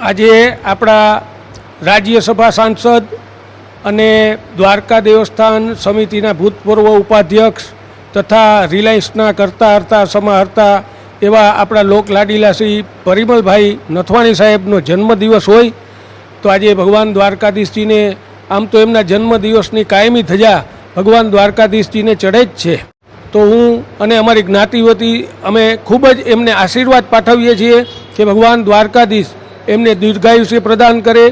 આજે આપણા રાજ્યસભા સાંસદ અને દ્વારકા દેવસ્થાન સમિતિના ભૂતપૂર્વ ઉપાધ્યક્ષ તથા રિલાયન્સના કરતા હરતા સમાહર્તા એવા આપણા લોકલાડીલા શ્રી પરિમલભાઈ નથવાણી સાહેબનો જન્મદિવસ હોય, તો આજે ભગવાન દ્વારકાધીશજીને આમ તો એમના જન્મદિવસની કાયમી ધજા ભગવાન દ્વારકાધીશજીને ચડે જ છે. તો હું અને અમારી જ્ઞાતિ વતી અમે ખૂબ જ એમને આશીર્વાદ પાઠવીએ છીએ કે ભગવાન દ્વારકાધીશ એમને દીર્ઘાયુષ્ય પ્રદાન કરે,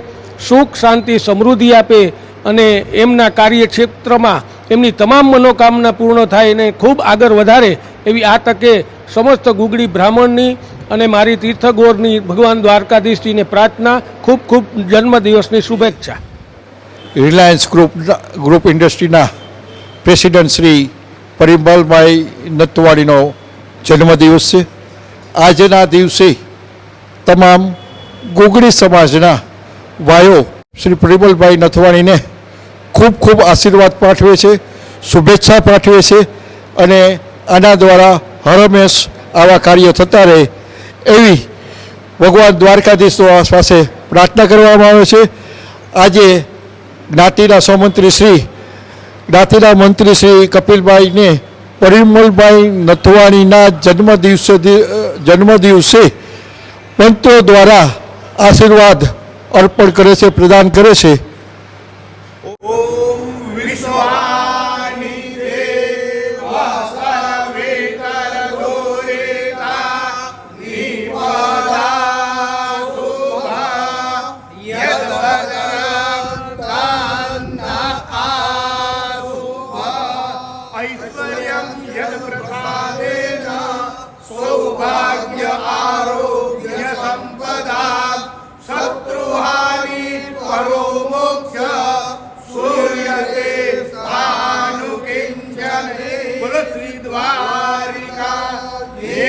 સુખ, શાંતિ, સમૃદ્ધિ આપે અને એમના કાર્યક્ષેત્રમાં એમની તમામ મનોકામના પૂર્ણ થાય અને ખૂબ આગળ વધારે એવી આ તકે સમસ્ત ગુગળી બ્રાહ્મણની અને મારી તીર્થગોરની ભગવાન દ્વારકાધીશજીને પ્રાર્થના, ખૂબ ખૂબ જન્મદિવસની શુભેચ્છા. રિલાયન્સ ગ્રુપ ગ્રુપ ઇન્ડસ્ટ્રીના પ્રેસિડન્ટ શ્રી પરિમલભાઈ નતવાડીનો જન્મદિવસ છે. આજના દિવસે તમામ ગુગળી સમાજના વાયો શ્રી પરિમલભાઈ નથવાણીને ખૂબ ખૂબ આશીર્વાદ પાઠવે છે, શુભેચ્છા પાઠવે છે અને આના દ્વારા હરમેશ આવા કાર્યો થતા રહે એવી ભગવાન દ્વારકાધીશ પાસે પ્રાર્થના કરવામાં આવે છે. આજે જ્ઞાતિના સૌમંત્રી શ્રી, જ્ઞાતિના મંત્રી શ્રી કપિલભાઈને પરિમલભાઈ નથવાણીના જન્મદિવસે જન્મદિવસે પંતો દ્વારા આશીર્વાદ અર્પણ કરે છે પ્રદાન કરે છે. ઓમ વિશ્વાની ઐશ્વર્યમ યદ પ્રસાદેન સૌભાગ્ય આ परो मोक्ष सूर्यते स्थानु किञ्चने कुलश्रीद्वारिका ये